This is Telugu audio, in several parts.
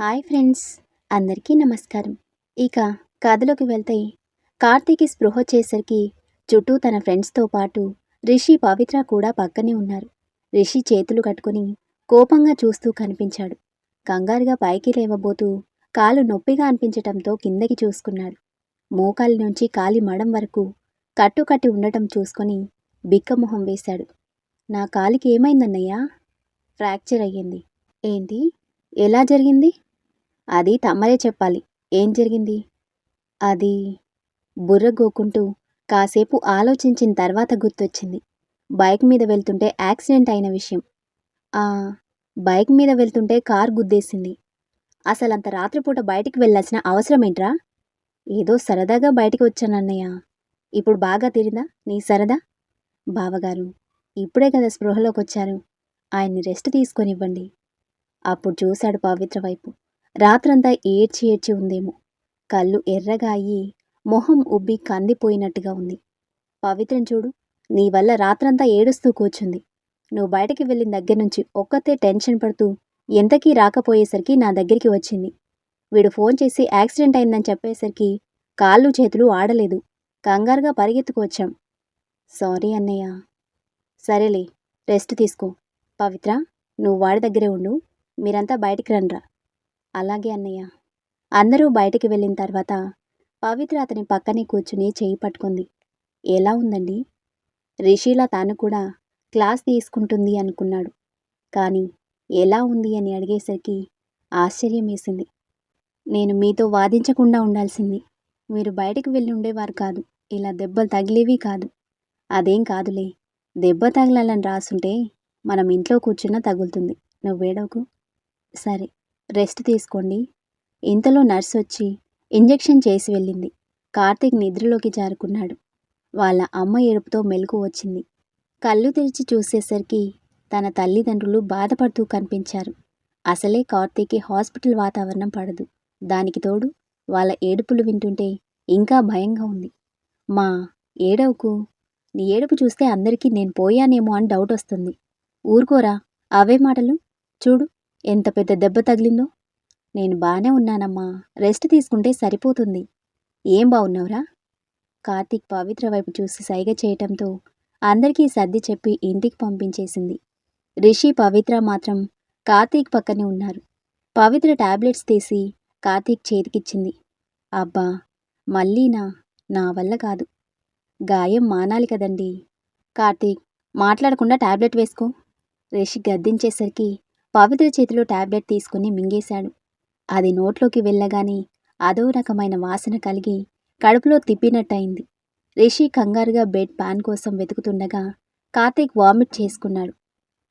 హాయ్ ఫ్రెండ్స్ అందరికీ నమస్కారం. ఇక కథలోకి వెళ్తే కార్తీకి స్పృహ వచ్చేసరికి చుట్టూ తన ఫ్రెండ్స్తో పాటు రిషి పవిత్ర కూడా పక్కనే ఉన్నారు. రిషి చేతులు కట్టుకుని కోపంగా చూస్తూ కనిపించాడు. కంగారుగా పైకి లేవబోతూ కాలు నొప్పిగా అనిపించటంతో కిందకి చూసుకున్నాడు. మోకాలి నుంచి కాలి మడం వరకు కట్టుకట్టి ఉండటం చూసుకొని బిక్కమొహం వేశాడు. నా కాలికి ఏమైందన్నయ్యా? ఫ్రాక్చర్ అయ్యింది. ఏంటి ఎలా జరిగింది? అది తమ్మరే చెప్పాలి. ఏం జరిగింది? అది బుర్ర గోకుంటూ కాసేపు ఆలోచించిన తర్వాత గుర్తొచ్చింది. బైక్ మీద వెళ్తుంటే యాక్సిడెంట్ అయిన విషయం. ఆ బైక్ మీద వెళ్తుంటే కార్ గుద్దేసింది. అసలు అంత రాత్రిపూట బయటికి వెళ్ళాల్సిన అవసరం ఏంట్రా ఏదో సరదాగా బయటికి వచ్చానన్నయ్య. ఇప్పుడు బాగా తీరిందా? నీ సరదా? బావగారు ఇప్పుడే కదా స్పృహలోకి వచ్చారు ఆయన్ని రెస్ట్ తీసుకొనివ్వండి. అప్పుడు చూశాడు పవిత్ర వైపు. రాత్రంతా ఏడ్చి ఏడ్చి ఉందేమో. కళ్ళు ఎర్రగా అయ్యి మొహం ఉబ్బి కందిపోయినట్టుగా ఉంది. పవిత్రం చూడు నీ వల్ల రాత్రంతా ఏడుస్తూ కూర్చుంది. నువ్వు బయటికి వెళ్ళిన దగ్గర నుంచి ఒక్కతే టెన్షన్ పడుతూ ఎంతకీ రాకపోయేసరికి నా దగ్గరికి వచ్చింది. వీడు ఫోన్ చేసి యాక్సిడెంట్ అయిందని చెప్పేసరికి కాళ్ళు చేతులు ఆడలేదు. కంగారుగా పరిగెత్తుకు వచ్చాం. సారీ అన్నయ్య. సరేలే రెస్ట్ తీసుకో. పవిత్ర నువ్వు వాడి దగ్గరే ఉండు. మీరంతా బయటికి రండ్రా. అలాగే అన్నయ్య. అందరూ బయటికి వెళ్ళిన తర్వాత పవిత్ర అతని పక్కనే కూర్చుని చేయి పట్టుకుంది. ఎలా ఉందండి? రిషిలా తాను కూడా క్లాస్ తీసుకుంటుంది అనుకున్నాడు. కానీ ఎలా ఉంది అని అడిగేసరికి ఆశ్చర్యం వేసింది నేను మీతో వాదించకుండా ఉండాల్సింది. మీరు బయటికి వెళ్ళి ఉండేవారు కాదు. ఇలా దెబ్బలు తగిలేవి కాదు. అదేం కాదులే. దెబ్బ తగలాలని రాసుంటే మనం ఇంట్లో కూర్చున్నా తగులుతుంది. నువ్వు సరే. రెస్ట్ తీసుకోండి. ఇంతలో నర్స్ వచ్చి ఇంజెక్షన్ చేసి వెళ్ళింది. కార్తీక్ నిద్రలోకి జారుకున్నాడు. వాళ్ళ అమ్మ ఏడుపుతో మెలకు వచ్చింది. కళ్ళు తెరిచి చూసేసరికి తన తల్లిదండ్రులు బాధపడుతూ కనిపించారు. అసలే కార్తీక్కి హాస్పిటల్ వాతావరణం పడదు. దానికి తోడు వాళ్ళ ఏడుపులు వింటుంటే ఇంకా భయంగా ఉంది. మా ఏడవకు. నీ ఏడుపు చూస్తే అందరికీ నేను పోయానేమో అని డౌట్ వస్తుంది. ఊరుకోరా అవే మాటలు? చూడు. ఎంత పెద్ద దెబ్బ తగిలిందో. నేను బాగానే ఉన్నానమ్మా. రెస్ట్ తీసుకుంటే సరిపోతుంది. ఏం బాగున్నావురా కార్తీక్ పవిత్ర వైపు చూసి సైగ చేయటంతో అందరికీ సర్ది చెప్పి ఇంటికి పంపించేసింది. రిషి పవిత్ర మాత్రం కార్తీక్ పక్కనే ఉన్నారు. పవిత్ర టాబ్లెట్స్ తీసి కార్తీక్ చేతికిచ్చింది. అబ్బా! మళ్ళీనా? నా వల్ల కాదు. గాయం మానాలి కదండి. కార్తీక్ మాట్లాడకుండా టాబ్లెట్ వేసుకో. రిషి గద్దించేసరికి పవిత్ర చేతిలో టాబ్లెట్ తీసుకుని మింగేశాడు. అది నోట్లోకి వెళ్ళగానే అదో రకమైన వాసన కలిగి కడుపులో తిప్పినట్టయింది. రిషి కంగారుగా బెడ్ పాన్ కోసం వెతుకుతుండగా కార్తీక్ వామిట్ చేసుకున్నాడు.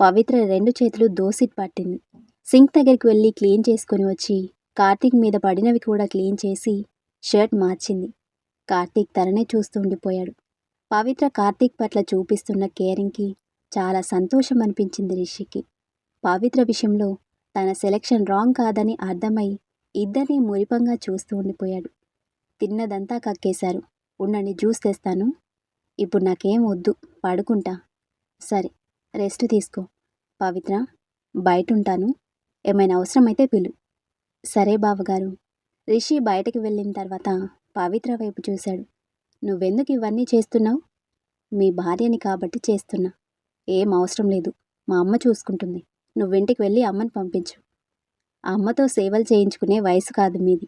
పవిత్ర రెండు చేతులు దోసిట్ పట్టింది. సింక్ దగ్గరికి వెళ్ళి క్లీన్ చేసుకుని వచ్చి కార్తీక్ మీద పడినవి కూడా క్లీన్ చేసి షర్ట్ మార్చింది. కార్తీక్ తననే చూస్తూ ఉండిపోయాడు. పవిత్ర కార్తీక్ పట్ల చూపిస్తున్న కేరింగ్కి చాలా సంతోషం అనిపించింది రిషికి. పావిత్ర విషయంలో తన సెలెక్షన్ రాంగ్ కాదని అర్థమై ఇద్దరిని మురిపంగా చూస్తూ ఉండిపోయాడు. తిన్నదంతా కక్కేశారు. ఉండండి జ్యూస్ తెస్తాను. ఇప్పుడు నాకేం వద్దు పడుకుంటా. సరే రెస్ట్ తీసుకో. పవిత్ర బయట ఉంటాను ఏమైనా అవసరమైతే పిలు. సరే బావగారు. రిషి బయటకు వెళ్ళిన తర్వాత పవిత్ర వైపు చూశాడు. నువ్వెందుకు ఇవన్నీ చేస్తున్నావు? మీ భార్యని కాబట్టి చేస్తున్నా. ఏం అవసరం లేదు. మా అమ్మ చూసుకుంటుంది. నువ్వింటికి వెళ్ళి అమ్మని పంపించు. అమ్మతో సేవలు చేయించుకునే వయసు కాదు మీది.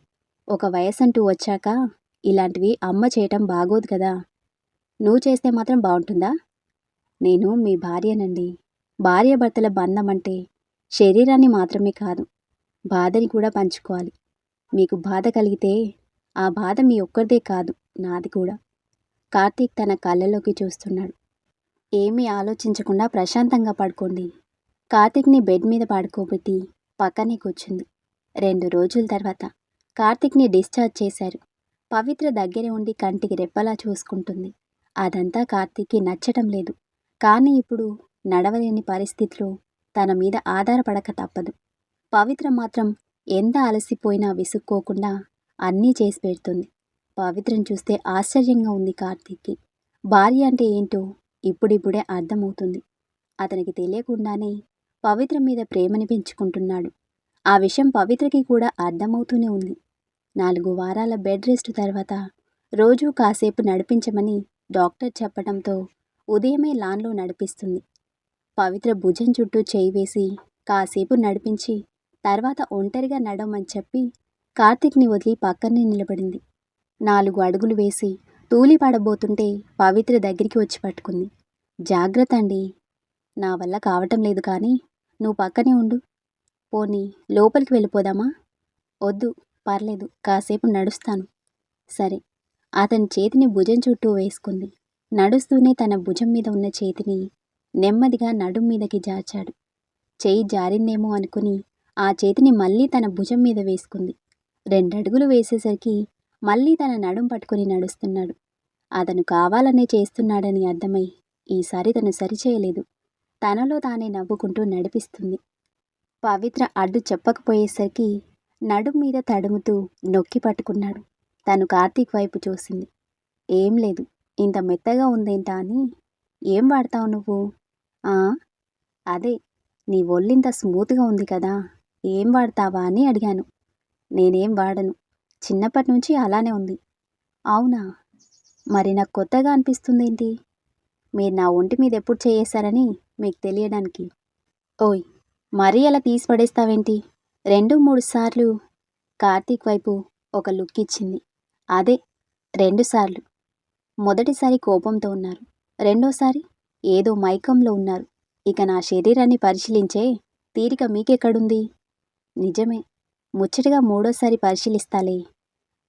ఒక వయసు అంటూ వచ్చాక ఇలాంటివి అమ్మ చేయటం బాగోదు కదా. నువ్వు చేస్తే మాత్రం బాగుంటుందా? నేను మీ భార్యనండి. భార్యాభర్తల బంధం అంటే శరీరాన్ని మాత్రమే కాదు బాధని కూడా పంచుకోవాలి. మీకు బాధ కలిగితే ఆ బాధ మీ ఒక్కరిదే కాదు నాది కూడా. కార్తీక్ తన కళ్ళలోకి చూస్తున్నాడు. ఏమీ ఆలోచించకుండా ప్రశాంతంగా పడుకోండి. కార్తిక్ని బెడ్ మీద పడుకోబెట్టి పక్కనే కూర్చుంది. రెండు రోజుల తర్వాత కార్తీక్ని డిశ్చార్జ్ చేశారు. పవిత్ర దగ్గరే ఉండి కంటికి రెప్పలా చూసుకుంటుంది. అదంతా కార్తీక్కి నచ్చటం లేదు. కానీ ఇప్పుడు నడవలేని పరిస్థితిలో తన మీద ఆధారపడక తప్పదు. పవిత్ర మాత్రం ఎంత అలసిపోయినా విసుక్కోకుండా అన్నీ చేసి పెడుతుంది. పవిత్రను చూస్తే ఆశ్చర్యంగా ఉంది కార్తీక్కి. భార్య అంటే ఏంటో ఇప్పుడిప్పుడే అర్థమవుతుంది. అతనికి తెలియకుండానే పవిత్ర మీద ప్రేమని పెంచుకుంటున్నాడు ఆ విషయం పవిత్రకి కూడా అర్థమవుతూనే ఉంది. నాలుగు వారాల బెడ్ రెస్ట్ తర్వాత రోజూ కాసేపు నడిపించమని డాక్టర్ చెప్పడంతో ఉదయమే లాన్లో నడిపిస్తుంది. పవిత్ర భుజం చుట్టూ చేయి వేసి కాసేపు నడిపించి తర్వాత ఒంటరిగా నడవమని చెప్పి కార్తీక్ని వదిలి పక్కనే నిలబడింది. నాలుగు అడుగులు వేసి తూలి పడబోతుంటే పవిత్ర దగ్గరికి వచ్చి పట్టుకుంది. జాగ్రత్త అండి నా వల్ల కావటం లేదు కానీ నువ్వు పక్కనే ఉండు. పోనీ లోపలికి వెళ్ళిపోదామా? వద్దు పర్లేదు కాసేపు నడుస్తాను. సరే. అతని చేతిని భుజం చుట్టూ వేసుకుంది. నడుస్తూనే తన భుజం మీద ఉన్న చేతిని నెమ్మదిగా నడుం మీదకి జార్చాడు. చేయి జారిందేమో అనుకుని ఆ చేతిని మళ్ళీ తన భుజం మీద వేసుకుంది. రెండడుగులు వేసేసరికి మళ్ళీ తన నడుం పట్టుకుని నడుస్తున్నాడు. అతను కావాలనే చేస్తున్నాడని అర్థమై ఈసారి తను సరిచేయలేదు. తనలో తానే నవ్వుకుంటూ నడిపిస్తుంది. పవిత్ర అడ్డు చెప్పకపోయేసరికి నడుం మీద తడుముతూ నొక్కి పట్టుకున్నాడు. తను కార్తీక్ వైపు చూసింది. ఏం లేదు ఇంత మెత్తగా ఉందేంటా అని. ఏం వాడతావు నువ్వు? "ఆ, అదే నీ ఒళ్ళింత స్మూత్గా ఉంది కదా ఏం వాడతావా అని అడిగాను. నేనేం వాడను. చిన్నప్పటి నుంచి అలానే ఉంది. అవునా? మరి నాకు కొత్తగా అనిపిస్తుందేంటి? మీరు నా ఒంటి మీద ఎప్పుడు చేయేశారని మీకు తెలియడానికి. ఓయ్ మరీ అలా తీసి పడేస్తావేంటి? రెండు మూడు సార్లు కార్తీక్ వైపు ఒక లుక్ ఇచ్చింది. అదే రెండుసార్లు మొదటిసారి కోపంతో ఉన్నారు. రెండోసారి ఏదో మైకంలో ఉన్నారు. ఇక నా శరీరాన్ని పరిశీలించే తీరిక మీకెక్కడుంది? నిజమే ముచ్చటగా మూడోసారి పరిశీలిస్తాలే.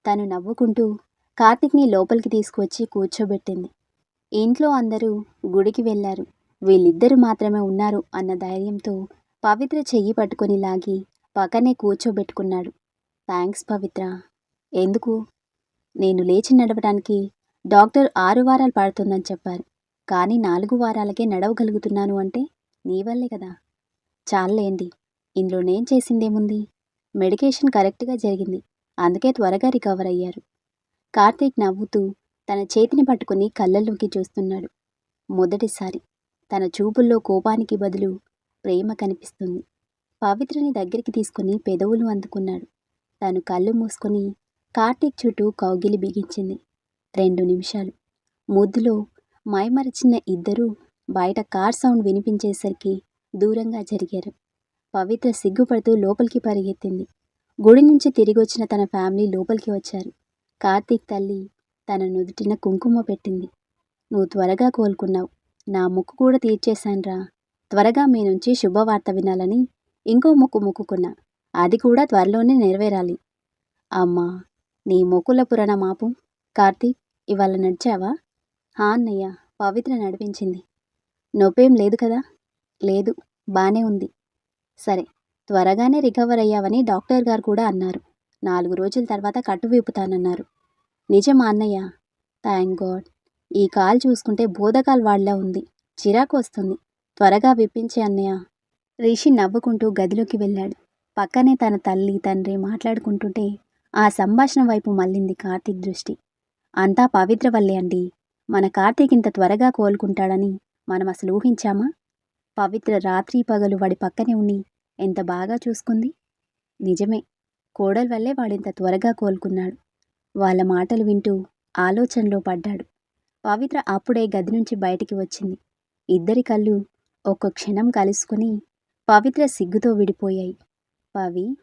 తను నవ్వుకుంటూ కార్తీక్ని లోపలికి తీసుకువచ్చి కూర్చోబెట్టింది. ఇంట్లో అందరూ గుడికి వెళ్ళారు. వీళ్ళిద్దరూ మాత్రమే ఉన్నారు అన్న ధైర్యంతో పవిత్ర చెయ్యి పట్టుకొని లాగి పక్కనే కూర్చోబెట్టుకున్నాడు. థ్యాంక్స్ పవిత్ర. ఎందుకు? నేను లేచి నడవడానికి డాక్టర్ ఆరు వారాలు పడుతుందని చెప్పారు. కానీ నాలుగు వారాలకే నడవగలుగుతున్నాను అంటే నీ వల్లే కదా. చాలేండి ఇందులో నేను చేసిందేముంది? మెడికేషన్ కరెక్ట్గా జరిగింది. అందుకే త్వరగా రికవర్ అయ్యారు. కార్తీక్ నవ్వుతూ తన చేతిని పట్టుకుని కళ్ళల్లోకి చూస్తున్నాడు. మొదటిసారి. తన చూపుల్లో కోపానికి బదులు ప్రేమ కనిపిస్తుంది. పవిత్రని దగ్గరికి తీసుకుని పెదవులు అందుకున్నాడు. తను కళ్ళు మూసుకొని కార్తీక్ చుట్టూ కౌగిలి బిగించింది. రెండు నిమిషాలు. ముద్దులో మైమరచిన ఇద్దరూ బయట కార్ సౌండ్ వినిపించేసరికి దూరంగా జరిగారు. పవిత్ర సిగ్గుపడుతూ లోపలికి పరిగెత్తింది. గుడి నుంచి తిరిగి వచ్చిన తన ఫ్యామిలీ లోపలికి వచ్చారు. కార్తీక్ తల్లి తన నుదుటిన కుంకుమ పెట్టింది. నువ్వు త్వరగా కోలుకున్నావు. నా ముక్కు కూడా తీర్చేశాన్రా. త్వరగా మీ నుంచి శుభవార్త వినాలని ఇంకో ముక్కు మొక్కుకున్నా. అది కూడా త్వరలోనే నెరవేరాలి. అమ్మా నీ మొక్కుల పురాణ మాపు. కార్తీక్ ఇవాళ నడిచావా? హా అన్నయ్య పవిత్ర నడిపించింది. నొప్పేం లేదు కదా? లేదు బానే ఉంది. సరే త్వరగానే రికవర్ అయ్యావని డాక్టర్ గారు కూడా అన్నారు. నాలుగు రోజుల తర్వాత కట్టు విప్పుతానన్నారు. నిజమా అన్నయ్య? Thank God. ఈ కాల్ చూసుకుంటే బోధకాల్ వాళ్ళ ఉంది. చిరాకు వస్తుంది. త్వరగా విప్పించే అన్నయ్య. రిషి నవ్వుకుంటూ గదిలోకి వెళ్ళాడు. పక్కనే తన తల్లి తండ్రి మాట్లాడుకుంటుంటే ఆ సంభాషణ వైపు మళ్ళింది కార్తీక్ దృష్టి. అంతా పవిత్ర వల్లే అండి. మన కార్తీక్ ఇంత త్వరగా కోలుకుంటాడని మనం అసలు ఊహించామా? పవిత్ర రాత్రి పగలు వాడి పక్కనే ఉండి ఎంత బాగా చూసుకుంది? నిజమే. కోడల వల్లే వాడింత త్వరగా కోలుకున్నాడు. వాళ్ళ మాటలు వింటూ ఆలోచనలో పడ్డాడు. పవిత్ర అప్పుడే గది నుంచి బయటికి వచ్చింది. ఇద్దరి కళ్ళు ఒక్క క్షణం కలుసుకుని పవిత్ర సిగ్గుతో విడిపోయాయి. పవి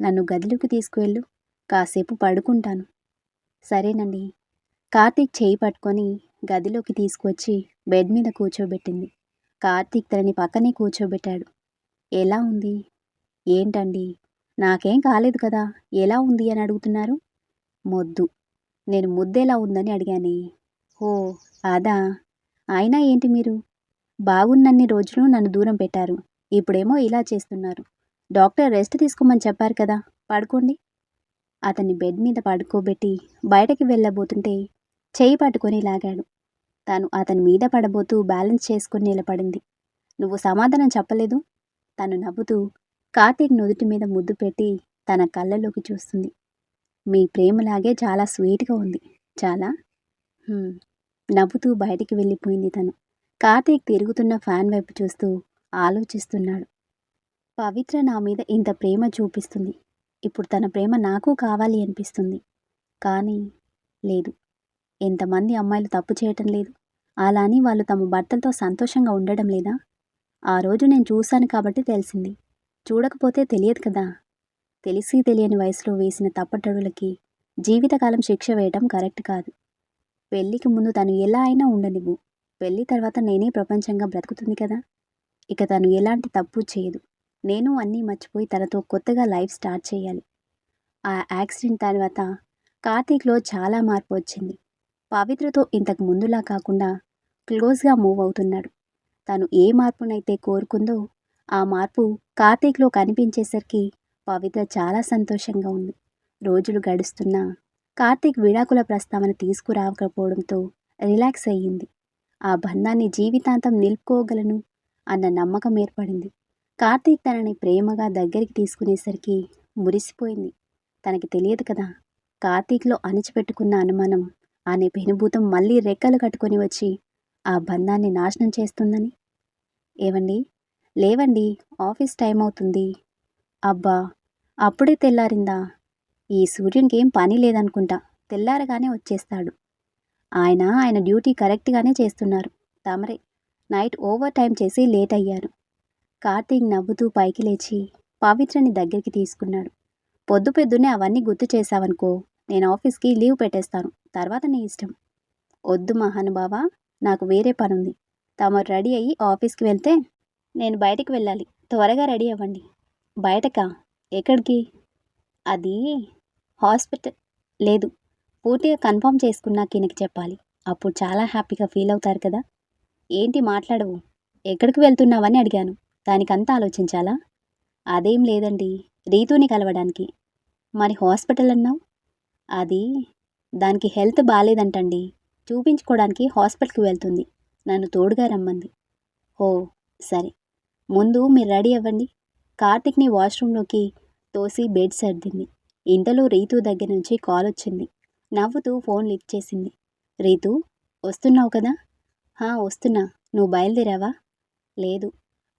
నన్ను గదిలోకి తీసుకువెళ్ళు. కాసేపు పడుకుంటాను. సరేనండి. కార్తీక్ చేయి పట్టుకొని గదిలోకి తీసుకువచ్చి బెడ్ మీద కూర్చోబెట్టింది. కార్తీక్ తనని పక్కనే కూర్చోబెట్టాడు. ఎలా ఉంది? ఏంటండి? నాకేం కాలేదు కదా. ఎలా ఉంది? అని అడుగుతున్నారు. మొద్దు. నేను ముద్దెలా ఉందని అడిగానే. ఓ అదా. అయినా ఏంటి మీరు? బాగున్నన్ని రోజులు నన్ను దూరం పెట్టారు. ఇప్పుడేమో ఇలా చేస్తున్నారు. డాక్టర్ రెస్ట్ తీసుకోమని చెప్పారు కదా పడుకోండి. అతన్ని బెడ్ మీద పడుకోబెట్టి బయటకి వెళ్ళబోతుంటే చేయి పట్టుకొని లాగాడు. తాను అతని మీద పడబోతూ బ్యాలెన్స్ చేసుకుని నిలబడింది. నువ్వు సమాధానం చెప్పలేదు? తను నవ్వుతూ కార్తీక్ నుదుటి మీద ముద్దు పెట్టి తన కళ్ళలోకి చూస్తుంది. మీ ప్రేమలాగే చాలా స్వీట్గా ఉంది. చాలా? నవ్వుతూ బయటికి వెళ్ళిపోయింది తను. కార్తీక్ తిరుగుతున్న ఫ్యాన్ వైపు చూస్తూ ఆలోచిస్తున్నాడు. పవిత్ర నా మీద ఇంత ప్రేమ చూపిస్తుంది. ఇప్పుడు తన ప్రేమ నాకు కావాలి అనిపిస్తుంది. కానీ లేదు. ఎంతమంది అమ్మాయిలు తప్పు చేయటం లేదు. అలా అని వాళ్ళు తమ భర్తలతో సంతోషంగా ఉండడం లేదా? ఆ రోజు నేను చూశాను కాబట్టి తెలిసింది. చూడకపోతే తెలియదు కదా? తెలిసి తెలియని వయసులో వేసిన తప్పటడులకి జీవితకాలం శిక్ష వేయటం కరెక్ట్ కాదు. పెళ్ళికి ముందు తను ఎలా అయినా ఉండనివ్వు. పెళ్ళి తర్వాత నేనే ప్రపంచంగా బ్రతుకుతుంది కదా. ఇక తను ఎలాంటి తప్పు చేయదు. నేను అన్నీ మర్చిపోయి తనతో కొత్తగా లైఫ్ స్టార్ట్ చేయాలి. ఆ యాక్సిడెంట్ తర్వాత కార్తీక్లో చాలా మార్పు వచ్చింది. పవిత్రతో ఇంతకు ముందులా కాకుండా క్లోజ్గా మూవ్ అవుతున్నాడు. తను ఏ మార్పునైతే కోరుకుందో ఆ మార్పు కార్తీక్లో కనిపించేసరికి పవిత్ర చాలా సంతోషంగా ఉంది. రోజులు గడుస్తున్నా కార్తీక్ విడాకుల ప్రస్తావన తీసుకురాకపోవడంతో రిలాక్స్ అయ్యింది. ఆ బంధాన్ని జీవితాంతం నిలుపుకోగలను అన్న నమ్మకం ఏర్పడింది. కార్తీక్ తనని ప్రేమగా దగ్గరికి తీసుకునేసరికి మురిసిపోయింది. తనకి తెలియదు కదా కార్తీక్లో అణిచిపెట్టుకున్న అనుమానం అనే పెనుభూతం మళ్ళీ రెక్కలు కట్టుకొని వచ్చి ఆ బంధాన్ని నాశనం చేస్తుందని. ఏవండి? లేవండి ఆఫీస్ టైం అవుతుంది అబ్బా అప్పుడే తెల్లారిందా? ఈ సూర్యునికి ఏం పని లేదనుకుంటా. తెల్లారగానే వచ్చేస్తాడు. ఆయన ఆయన డ్యూటీ కరెక్ట్గానే చేస్తున్నారు. తమరే నైట్ ఓవర్ టైం చేసి లేట్ అయ్యారు కార్తీక్ నవ్వుతూ పైకి లేచి పవిత్రని దగ్గరికి తీసుకున్నాడు. పొద్దు పొద్దున్నే అవన్నీ గుర్తు చేశావనుకో నేను ఆఫీస్కి లీవ్ పెట్టేస్తాను. తర్వాత నీ ఇష్టం. వద్దు మహానుభావ నాకు వేరే పనుంది. తమరు రెడీ అయ్యి ఆఫీస్కి వెళ్తే నేను బయటకు వెళ్ళాలి. త్వరగా రెడీ అవ్వండి. బయటకా? ఎక్కడికి? అది హాస్పిటల్ లేదు. పూర్తిగా కన్ఫర్మ్ చేసుకున్నాక ఈయనకి చెప్పాలి. అప్పుడు చాలా హ్యాపీగా ఫీల్ అవుతారు కదా. ఏంటి మాట్లాడవు? ఎక్కడికి వెళ్తున్నావని అడిగాను. దానికంతా ఆలోచించాలా? అదేం లేదండి. రీతుని కలవడానికి. మరి హాస్పిటల్ అన్నావు? అది దానికి హెల్త్ బాగాలేదంటండి చూపించుకోవడానికి హాస్పిటల్కి వెళ్తుంది. నన్ను తోడుగా రమ్మంది. ఓ సరే. ముందు మీరు రెడీ అవ్వండి. కార్తిక్ని వాష్రూమ్లోకి తోసి బెడ్ సర్దింది. ఇంతలో రీతు దగ్గర నుంచి కాల్ వచ్చింది. నవ్వుతూ ఫోన్ లిఫ్ట్ చేసింది. రీతు వస్తున్నావు కదా? హా వస్తున్నా. నువ్వు బయలుదేరావా? లేదు.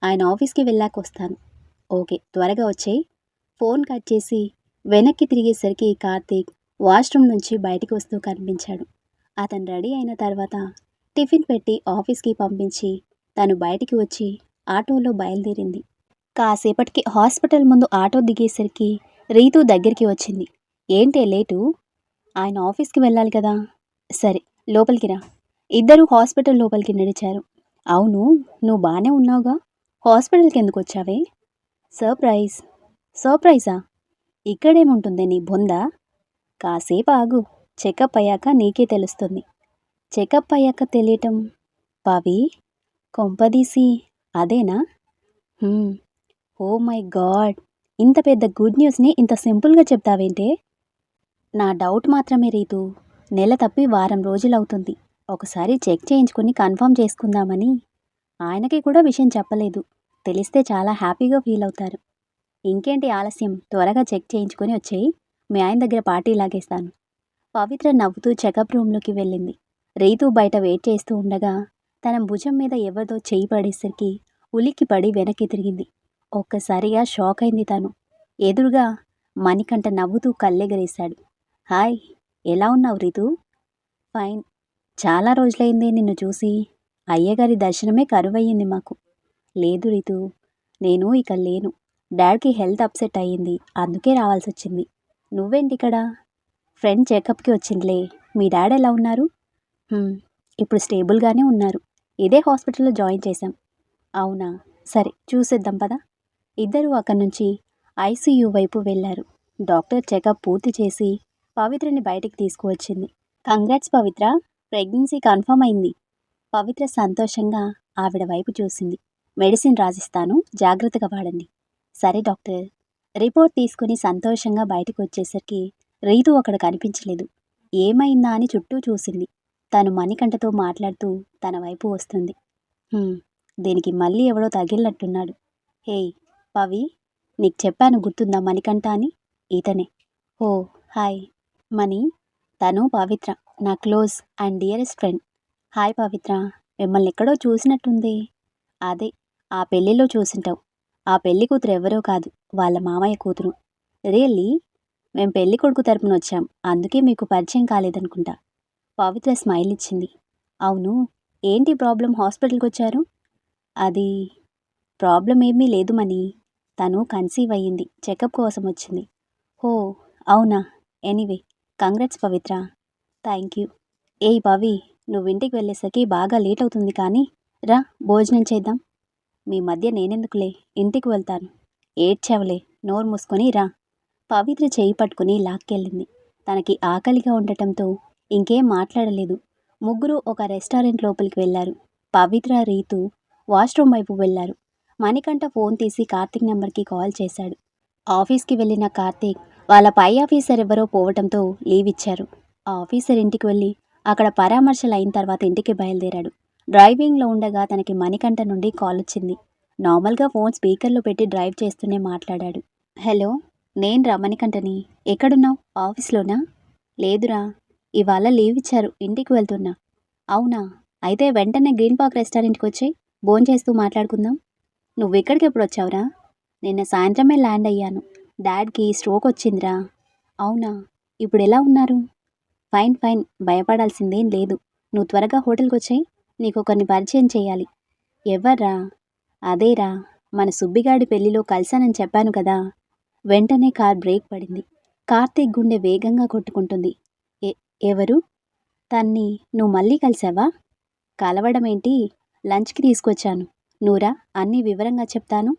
ఆయన ఆఫీస్కి వెళ్ళాక వస్తాను. ఓకే త్వరగా వచ్చేయి. ఫోన్ కట్ చేసి వెనక్కి తిరిగేసరికి కార్తీక్ వాష్రూమ్ నుంచి బయటికి వస్తూ కనిపించాడు. అతను రెడీ అయిన తర్వాత టిఫిన్ పెట్టి ఆఫీస్కి పంపించి తను బయటికి వచ్చి ఆటోలో బయలుదేరింది. కాసేపటికి హాస్పిటల్ ముందు ఆటో దిగేసరికి రీతు దగ్గరికి వచ్చింది. ఏంటే లేటు? ఆయన ఆఫీస్కి వెళ్ళాలి కదా? సరే లోపలికి రా. ఇద్దరు హాస్పిటల్ లోపలికి నడిచారు. అవును నువ్వు బాగానే ఉన్నావుగా? హాస్పిటల్కి ఎందుకు వచ్చావే? సర్ప్రైజ్. సర్ప్రైజా? ఇక్కడేముంటుంది నీ బొంద? కాసేపు ఆగు. చెకప్ అయ్యాక నీకే తెలుస్తుంది. చెకప్ అయ్యాక తెలియటం? పవి కొంపదీసి అదేనా? Oh my god! ఇంత పెద్ద గుడ్ న్యూస్ని ఇంత సింపుల్గా చెప్తావేంటే? నా డౌట్ మాత్రమే రీతు. నెల తప్పి వారం రోజులవుతుంది. ఒకసారి చెక్ చేయించుకుని కన్ఫర్మ్ చేసుకుందామని. ఆయనకి కూడా విషయం చెప్పలేదు. తెలిస్తే చాలా హ్యాపీగా ఫీల్ అవుతారు. ఇంకేంటి ఆలస్యం? త్వరగా చెక్ చేయించుకొని వచ్చేయి. మీ ఆయన దగ్గర పార్టీ లాగేస్తాను. పవిత్ర నవ్వుతూ చెకప్ రూమ్లోకి వెళ్ళింది. రీతు బయట వెయిట్ చేస్తూ ఉండగా తన భుజం మీద ఎవరిదో చేయి పడేసరికి ఉలిక్కి పడి వెనక్కి తిరిగింది. ఒక్కసారిగా షాక్ అయింది తను. ఎదురుగా మణికంఠ నవ్వుతూ కళ్ళెగరేశాడు. హాయ్ ఎలా ఉన్నావు రితు? ఫైన్. చాలా రోజులైంది నిన్ను చూసి. అయ్యగారి దర్శనమే కరువయ్యింది మాకు. లేదు రితు నేను ఇక లేను. డాడ్కి హెల్త్ అప్సెట్ అయ్యింది. అందుకే రావాల్సి వచ్చింది నువ్వేంటి ఇక్కడ ఫ్రెండ్ చెకప్కి వచ్చిందిలే. మీ డాడ్ ఎలా ఉన్నారు? ఇప్పుడు స్టేబుల్గానే ఉన్నారు. ఇదే హాస్పిటల్లో జాయిన్ చేశాం. అవునా? సరే చూసేద్దాం పదా. ఇద్దరూ అక్కడి నుంచి ఐసీయూ వైపు వెళ్ళారు. డాక్టర్ చెకప్ పూర్తి చేసి పవిత్రని బయటికి తీసుకువచ్చింది. కంగ్రాట్స్ పవిత్ర ప్రెగ్నెన్సీ కన్ఫర్మ్ అయింది. పవిత్ర సంతోషంగా ఆవిడ వైపు చూసింది. మెడిసిన్ రాసిస్తాను జాగ్రత్తగా వాడండి. సరే డాక్టర్. రిపోర్ట్ తీసుకుని సంతోషంగా బయటకు వచ్చేసరికి రీతు అక్కడ కనిపించలేదు. ఏమైందా? అని చుట్టూ చూసింది. తను మణికంఠతో మాట్లాడుతూ తన వైపు వస్తుంది. దీనికి మళ్ళీ ఎవడో తగిలినట్టున్నాడు. హేయ్ పవి నీకు చెప్పాను గుర్తుందా మణికంఠ అని? ఇతనే ఓ హాయ్. మణి తను పవిత్ర నా close and dearest friend. Hi Pavithra మిమ్మల్ని ఎక్కడో చూసినట్టుంది. అదే ఆ పెళ్ళిలో చూసింటావు. ఆ పెళ్ళి కూతురు ఎవరో కాదు వాళ్ళ మామయ్య కూతురు. రియల్లీ మేము పెళ్ళి కొడుకు తరపున వచ్చాం. అందుకే మీకు పరిచయం కాలేదనుకుంటా. పవిత్ర స్మైల్ ఇచ్చింది. అవును ఏంటి ప్రాబ్లం? హాస్పిటల్కి వచ్చారు? అది ప్రాబ్లం ఏమీ లేదు మని తను కన్సీవ్ అయ్యింది. చెకప్ కోసం వచ్చింది. హో అవునా? Anyway congrats Pavithra. Thank you. ఏయ్ పవి నువ్వు ఇంటికి వెళ్ళేసరికి బాగా లేట్ అవుతుంది కానీ రా భోజనం చేద్దాం. మీ మధ్య నేనెందుకులే? ఇంటికి వెళ్తాను. ఏడ్చావులే నోరు మూసుకొని రా. పవిత్ర చేయి పట్టుకుని లాక్కెళ్ళింది. తనకి ఆకలిగా ఉండటంతో ఇంకేం మాట్లాడలేదు. ముగ్గురు ఒక రెస్టారెంట్ లోపలికి వెళ్ళారు పవిత్ర రీతు వాష్రూమ్ వైపు వెళ్ళారు మణికంఠ ఫోన్ తీసి కార్తీక్ నెంబర్కి కాల్ చేశాడు. ఆఫీస్కి వెళ్ళిన కార్తీక్ వాళ్ళ పై ఆఫీసర్ ఎవరో పోవటంతో లీవ్ ఇచ్చారు. ఆ ఆఫీసర్ ఇంటికి వెళ్ళి అక్కడ పరామర్శలు అయిన తర్వాత ఇంటికి బయలుదేరాడు. డ్రైవింగ్లో ఉండగా తనకి మణికంఠ నుండి కాల్ వచ్చింది. నార్మల్గా ఫోన్ స్పీకర్లో పెట్టి డ్రైవ్ చేస్తూనే మాట్లాడాడు. హలో నేను రా మణికంఠని. ఎక్కడున్నావు? ఆఫీస్లోనా? లేదురా. ఇవాళ లీవ్ ఇచ్చారు. ఇంటికి వెళ్తున్నా. అవునా? అయితే వెంటనే గ్రీన్ పార్క్ రెస్టారెంట్కి వచ్చి చేస్తూ మాట్లాడుకుందాం. నువ్వు ఇక్కడికి ఎప్పుడు వచ్చావురా నిన్న సాయంత్రమే ల్యాండ్ అయ్యాను. డాడ్కి స్ట్రోక్ వచ్చిందిరా. అవునా? ఇప్పుడు ఎలా ఉన్నారు? Fine fine. భయపడాల్సిందేం లేదు. నువ్వు త్వరగా హోటల్కి వచ్చాయి నీకు ఒకరిని పరిచయం చేయాలి ఎవర్రా? అదేరా. మన సుబ్బిగాడి పెళ్ళిలో కలిశానని చెప్పాను కదా. వెంటనే కార్ బ్రేక్ పడింది. కార్తీక్ గుండె వేగంగా కొట్టుకుంటుంది. ఎ ఎవరు? తన్ని నువ్వు మళ్ళీ కలిసావా కలవడమేంటి? లంచ్కి తీసుకొచ్చాను. నూరా అన్నీ వివరంగా చెప్తాను.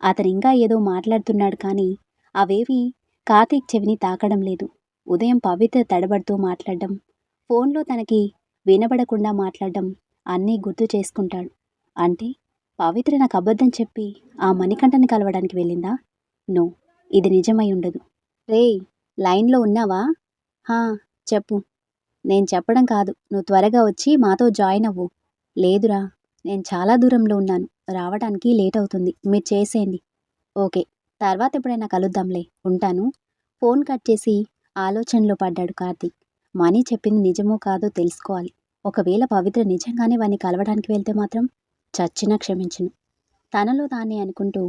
అతను ఇంకా ఏదో మాట్లాడుతున్నాడు కానీ అవేవి కార్తీక్ చెవిని తాకడం లేదు. ఉదయం పవిత్ర తడబడుతూ మాట్లాడడం ఫోన్లో తనకి వినబడకుండా మాట్లాడడం అన్నీ గుర్తు చేసుకుంటాడు. అంటే పవిత్ర నాకు అబద్ధం చెప్పి ఆ మణికంఠని కలవడానికి వెళ్ళిందా? నో ఇది నిజమై ఉండదు. రేయ్ లైన్లో ఉన్నావా? హా చెప్పు. నేను చెప్పడం కాదు నువ్వు త్వరగా వచ్చి మాతో జాయిన్ అవ్వు. లేదురా. నేను చాలా దూరంలో ఉన్నాను. రావడానికి లేట్ అవుతుంది. మీరు చేసేయండి. ఓకే. తర్వాత ఎప్పుడైనా కలుద్దాంలే. ఉంటాను. ఫోన్ కట్ చేసి ఆలోచనలో పడ్డాడు కార్తీక్. మనీ చెప్పింది నిజమో కాదో తెలుసుకోవాలి. ఒకవేళ పవిత్ర నిజంగానే వాడిని కలవడానికి వెళ్తే మాత్రం చచ్చినా క్షమించను. తనలో తానే అనుకుంటూ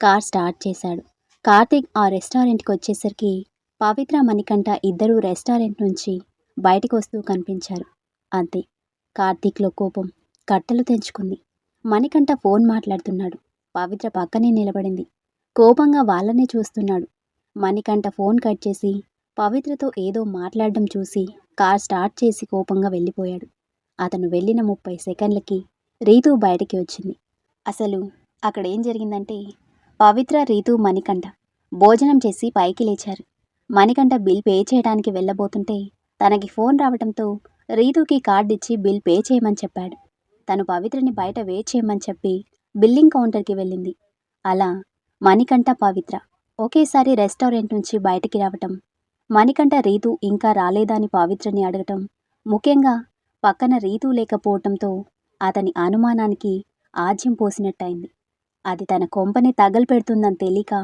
కార్ స్టార్ట్ చేశాడు. కార్తీక్ ఆ రెస్టారెంట్కి వచ్చేసరికి పవిత్ర మణికంఠ ఇద్దరూ రెస్టారెంట్ నుంచి బయటకు వస్తూ కనిపించారు. అంతే. కార్తీక్లో కోపం. కట్టలు తెంచుకుంది. మణికంఠ ఫోన్ మాట్లాడుతున్నాడు. పవిత్ర పక్కనే నిలబడింది. కోపంగా వాళ్ళనే చూస్తున్నాడు. మణికంఠ ఫోన్ కట్ చేసి పవిత్రతో ఏదో మాట్లాడడం చూసి కార్ స్టార్ట్ చేసి కోపంగా వెళ్ళిపోయాడు. అతను వెళ్ళిన ముప్పై సెకండ్లకి రీతు బయటికి వచ్చింది. అసలు అక్కడ ఏం జరిగిందంటే పవిత్ర రీతు మణికంఠ భోజనం చేసి పైకి లేచారు. మణికంఠ బిల్ పే చేయడానికి వెళ్ళబోతుంటే తనకి ఫోన్ రావడంతో రీతుకి కార్డు ఇచ్చి బిల్ పే చేయమని చెప్పాడు. తను పవిత్రని బయట వెయిట్ చేయమని చెప్పి బిల్లింగ్ కౌంటర్కి వెళ్ళింది. అలా మణికంఠ పవిత్ర ఒకేసారి రెస్టారెంట్ నుంచి బయటికి రావటం మణికంఠ రీతు ఇంకా రాలేదని పవిత్రని అడగటం ముఖ్యంగా పక్కన రీతు లేకపోవటంతో అతని అనుమానానికి ఆజ్యం పోసినట్టయింది. అది తన కొంపని తగలపెడుతుందని తెలియక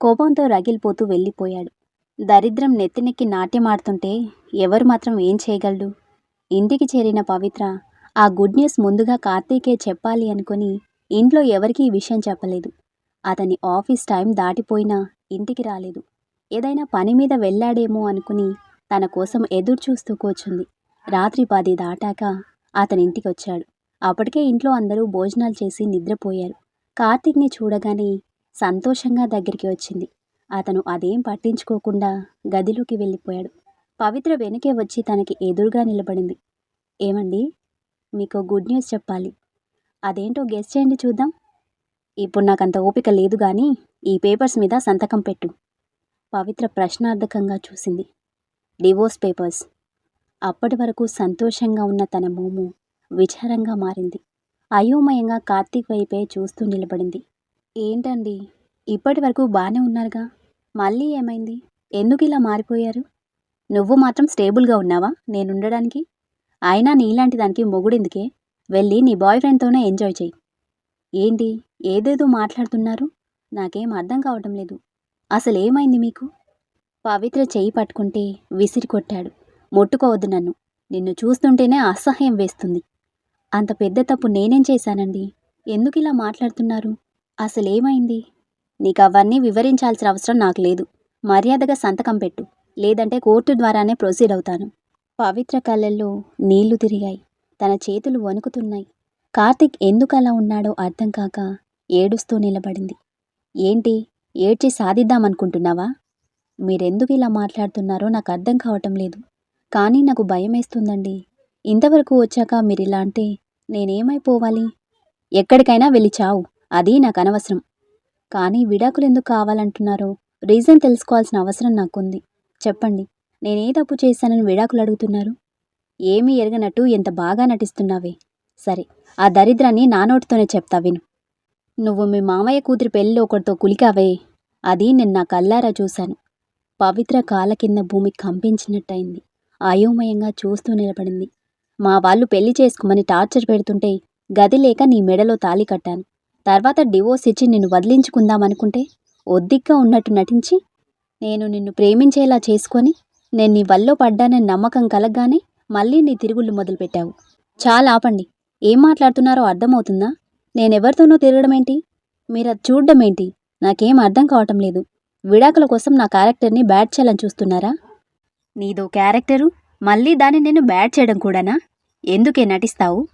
కోపంతో రగిలిపోతూ వెళ్ళిపోయాడు. దరిద్రం నెత్తినెక్కి నాట్యమాడుతుంటే ఎవరు మాత్రం ఏం చేయగలడు? ఇంటికి చేరిన పవిత్ర ఆ గుడ్ న్యూస్ ముందుగా కార్తీకే చెప్పాలి అనుకుని ఇంట్లో ఎవరికీ ఈ విషయం చెప్పలేదు. అతని ఆఫీస్ టైం దాటిపోయినా ఇంటికి రాలేదు. ఏదైనా పని మీద వెళ్ళాడేమో అనుకుని తన కోసం ఎదురు చూస్తూ కూర్చుంది. రాత్రి పది దాటాక అతని ఇంటికి వచ్చాడు అప్పటికే ఇంట్లో అందరూ భోజనాలు చేసి నిద్రపోయారు. కార్తీక్ని చూడగానే సంతోషంగా దగ్గరికి వచ్చింది. అతను అదేం పట్టించుకోకుండా గదిలోకి వెళ్ళిపోయాడు. పవిత్ర వెనకే వచ్చి తనకి ఎదురుగా నిలబడింది. ఏమండి? మీకు గుడ్ న్యూస్ చెప్పాలి. అదేంటో గెస్ట్ చేయండి చూద్దాం. ఇప్పుడు నాకంత ఓపిక లేదు కానీ ఈ పేపర్స్ మీద సంతకం పెట్టు. పవిత్ర ప్రశ్నార్థకంగా చూసింది. డివోర్స్ పేపర్స్ అప్పటి వరకు సంతోషంగా ఉన్న తన మోము విచారంగా మారింది. అయోమయంగా కార్తీక్ వైపే చూస్తూ నిలబడింది. ఏంటండి? ఇప్పటి వరకు బాగానే ఉన్నారుగా? మళ్ళీ ఏమైంది? ఎందుకు ఇలా మారిపోయారు? నువ్వు మాత్రం స్టేబుల్గా ఉన్నావా? నేనుండడానికి? అయినా నీలాంటి దానికి మొగుడెందుకే? వెళ్ళి నీ బాయ్ ఫ్రెండ్తోనే ఎంజాయ్ చేయి ఏంటి? ఏదేదో మాట్లాడుతున్నారు? నాకేం అర్థం కావటం లేదు. అసలు ఏమైంది మీకు? పవిత్ర చెయ్యి పట్టుకుంటే విసిరి కొట్టాడు. ముట్టుకోవద్దు నన్ను. నిన్ను చూస్తుంటేనే అసహ్యం వేస్తుంది. అంత పెద్ద తప్పు నేనేం చేశానండి? ఎందుకు ఇలా మాట్లాడుతున్నారు? అసలేమైంది? నీకు అవన్నీ వివరించాల్సిన అవసరం నాకు లేదు. మర్యాదగా సంతకం పెట్టు. లేదంటే కోర్టు ద్వారానే ప్రొసీడ్ అవుతాను. పవిత్ర కళ్ళల్లో నీళ్ళు తిరిగాయి. తన చేతులు వణుకుతున్నాయి. కార్తిక్ ఎందుకు అలా ఉన్నాడో అర్థం కాక ఏడుస్తూ నిలబడింది. ఏంటి? ఏడ్చి సాధిద్దామనుకుంటున్నావా? మీరెందుకు ఇలా మాట్లాడుతున్నారో నాకు అర్థం కావటం లేదు. కానీ నాకు భయమేస్తుందండి. ఇంతవరకు వచ్చాక మీరు ఇలా అంటే నేనేమైపోవాలి? ఎక్కడికైనా వెళ్ళి చావు. అది నాకు అనవసరం. కానీ విడాకులు ఎందుకు కావాలంటున్నారో రీజన్ తెలుసుకోవాల్సిన అవసరం నాకుంది. చెప్పండి. నేనే తప్పు చేశానని విడాకులు అడుగుతున్నారు. ఏమీ ఎరగనట్టు ఎంత బాగా నటిస్తున్నావే. సరే ఆ దరిద్రాన్ని నా నోటితోనే చెప్తా విను. నువ్వు మీ మామయ్య కూతురి పెళ్ళిలో ఒకరితో కులికావే. అది నేను నా కల్లారా చూశాను. పవిత్ర కాల కింద భూమి కంపించినట్టయింది. అయోమయంగా చూస్తూ నిలబడింది. మా వాళ్ళు పెళ్ళి చేసుకోమని టార్చర్ పెడుతుంటే గది లేక నీ మెడలో తాళి కట్టాను. తర్వాత డివోర్స్ ఇచ్చి నిన్ను వదిలించుకుందామనుకుంటే ఒద్దిగ్గా ఉన్నట్టు నటించి నేను నిన్ను ప్రేమించేలా చేసుకొని నేను నీ వల్లో పడ్డానని నమ్మకం కలగగానే మళ్ళీ నీ తిరుగుళ్ళు మొదలుపెట్టావు. చాలా ఆపండి. ఏం మాట్లాడుతున్నారో అర్థమవుతుందా? నేనెవరితోనో తిరగడమేంటి? మీరు అది చూడ్డమేంటి? నాకేం అర్థం కావటం లేదు. విడాకుల కోసం నా క్యారెక్టర్ని బ్యాడ్ చేయాలని చూస్తున్నారా? నీదో క్యారెక్టరు? మళ్ళీ దాన్ని నేను బ్యాడ్ చేయడం కూడానా? ఎందుకే నటిస్తావు?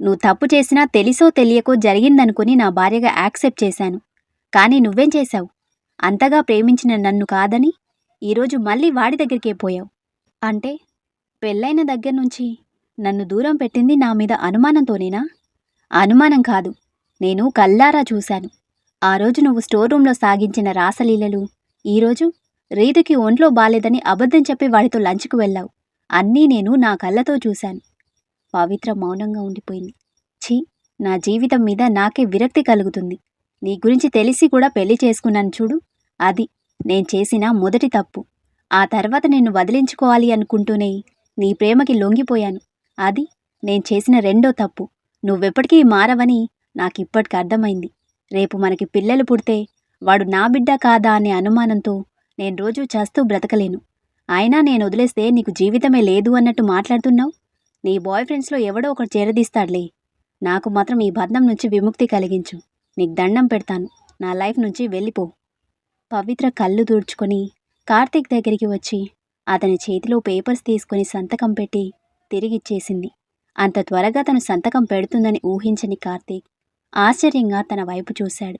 నువ్వు తప్పు చేసినా తెలిసో తెలియకో జరిగిందనుకుని నా భార్యగా యాక్సెప్ట్ చేశాను. కానీ నువ్వేం చేశావు? అంతగా ప్రేమించిన నన్ను కాదని ఈరోజు మళ్ళీ వాడి దగ్గరికే పోయావు. అంటే పెళ్ళైన దగ్గర నుంచి నన్ను దూరం పెట్టింది నా మీద అనుమానంతోనేనా? అనుమానం కాదు. నేను కల్లారా చూశాను. ఆ రోజు నువ్వు స్టోర్ రూంలో సాగించిన రాసలీలలు ఈరోజు రీతికి ఒంట్లో బాలేదని అబద్ధం చెప్పి వాడితో లంచ్కు వెళ్ళావు. అన్నీ నేను నా కళ్ళతో చూశాను. పవిత్ర మౌనంగా ఉండిపోయింది. ఛీ! నా జీవితం మీద నాకే విరక్తి కలుగుతుంది. నీ గురించి తెలిసి కూడా పెళ్ళి చేసుకున్నాను చూడు. అది నేను చేసిన మొదటి తప్పు. ఆ తర్వాత నిన్ను వదిలించుకోవాలి అనుకుంటూనే నీ ప్రేమకి లొంగిపోయాను. అది నేను చేసిన రెండో తప్పు. నువ్వెప్పటికీ మారవని నాకిప్పటికి అర్థమైంది. రేపు మనకి పిల్లలు పుడితే వాడు నా బిడ్డ కాదా అనే అనుమానంతో నేను రోజూ చేస్తూ బ్రతకలేను. అయినా నేను వదిలేస్తే నీకు జీవితమే లేదు అన్నట్టు మాట్లాడుతున్నావు? నీ బాయ్ ఫ్రెండ్స్లో ఎవడో ఒకటి చేరదీస్తాడులే. నాకు మాత్రం ఈ బంధం నుంచి విముక్తి కలిగించు. నీకు దండం పెడతాను. నా లైఫ్ నుంచి వెళ్ళిపో. పవిత్ర కళ్ళు దూడ్చుకొని కార్తీక్ దగ్గరికి వచ్చి అతని చేతిలో పేపర్స్ తీసుకొని సంతకం పెట్టి తిరిగిచ్చేసింది. అంత త్వరగా తను సంతకం పెడుతుందని ఊహించని కార్తీక్ ఆశ్చర్యంగా తన వైపు చూశాడు.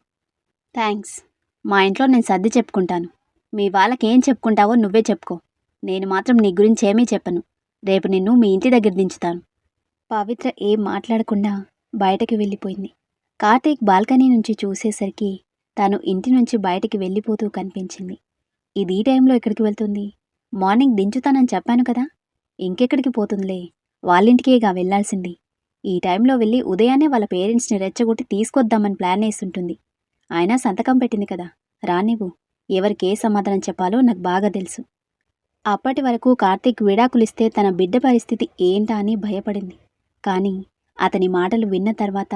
థ్యాంక్స్ మా ఇంట్లో నేను సర్ది చెప్పుకుంటాను. మీ వాళ్ళకేం చెప్పుకుంటావో నువ్వే చెప్పుకో. నేను మాత్రం నీ గురించి ఏమీ చెప్పను. రేపు నిన్ను మీ ఇంటి దగ్గర దించుతాను. పవిత్ర ఏం మాట్లాడకుండా బయటకి వెళ్ళిపోయింది. కార్తీక్ బాల్కనీ నుంచి చూసేసరికి తాను ఇంటి నుంచి బయటికి వెళ్ళిపోతూ కనిపించింది. ఇది ఈ టైంలో ఎక్కడికి వెళ్తుంది? మార్నింగ్ దించుతానని చెప్పాను కదా? ఇంకెక్కడికి పోతుందిలే? వాళ్ళింటికేగా వెళ్ళాల్సింది. ఈ టైంలో వెళ్ళి ఉదయాన్నే వాళ్ళ పేరెంట్స్ని రెచ్చగొట్టి తీసుకొద్దామని ప్లాన్ వేస్తుంటుంది. ఆయన సంతకం పెట్టింది కదా? రానివ్వు ఎవరికి ఏ సమాధానం చెప్పాలో నాకు బాగా తెలుసు. అప్పటి వరకు కార్తీక్ విడాకులిస్తే తన బిడ్డ పరిస్థితి ఏంటా అని భయపడింది. కానీ అతని మాటలు విన్న తర్వాత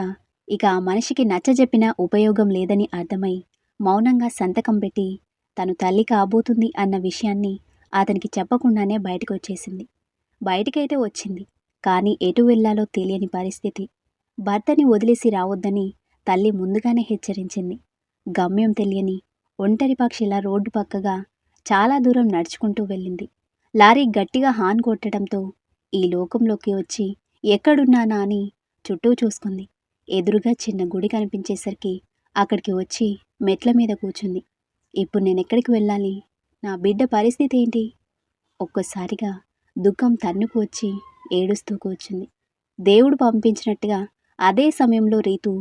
ఇక ఆ మనిషికి నచ్చజెప్పినా ఉపయోగం లేదని అర్థమై మౌనంగా సంతకం పెట్టి తను తల్లి కాబోతుంది అన్న విషయాన్ని అతనికి చెప్పకుండానే బయటకు వచ్చేసింది బయటికైతే వచ్చింది. కానీ ఎటు వెళ్ళాలో తెలియని పరిస్థితి. భర్తని వదిలేసి రావద్దని తల్లి ముందుగానే హెచ్చరించింది. గమ్యం తెలియని ఒంటరి పక్షిలా రోడ్డు పక్కగా చాలా దూరం నడుచుకుంటూ వెళ్ళింది. లారీ గట్టిగా హాన్ కొట్టడంతో ఈ లోకంలోకి వచ్చి ఎక్కడున్నానా అని చుట్టూ చూసుకుంది. ఎదురుగా చిన్న గుడి కనిపించేసరికి అక్కడికి వచ్చి మెట్ల మీద కూర్చుంది. ఇప్పుడు నేను ఎక్కడికి వెళ్ళాలి? నా బిడ్డ పరిస్థితి ఏంటి? ఒక్కసారిగా దుఃఖం తన్నుకు వచ్చి ఏడుస్తూ కూర్చుంది. దేవుడు పంపించినట్టుగా అదే సమయంలో రీతు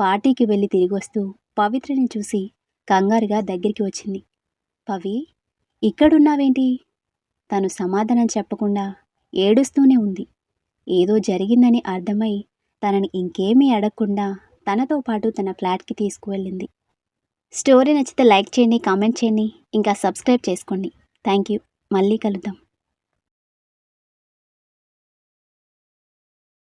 పార్టీకి వెళ్ళి తిరిగి వస్తూ పవిత్రని చూసి కంగారుగా దగ్గరికి వచ్చింది. పవి ఇక్కడున్నావేంటి? తను సమాధానం చెప్పకుండా ఏడుస్తూనే ఉంది. ఏదో జరిగిందని అర్థమై తనని ఇంకేమీ అడగకుండా తనతో పాటు తన ఫ్లాట్కి తీసుకువెళ్ళింది. స్టోరీ నచ్చితే లైక్ చేయండి కామెంట్ చేయండి ఇంకా సబ్స్క్రైబ్ చేసుకోండి. థ్యాంక్ యూ మళ్ళీ కలుద్దాం.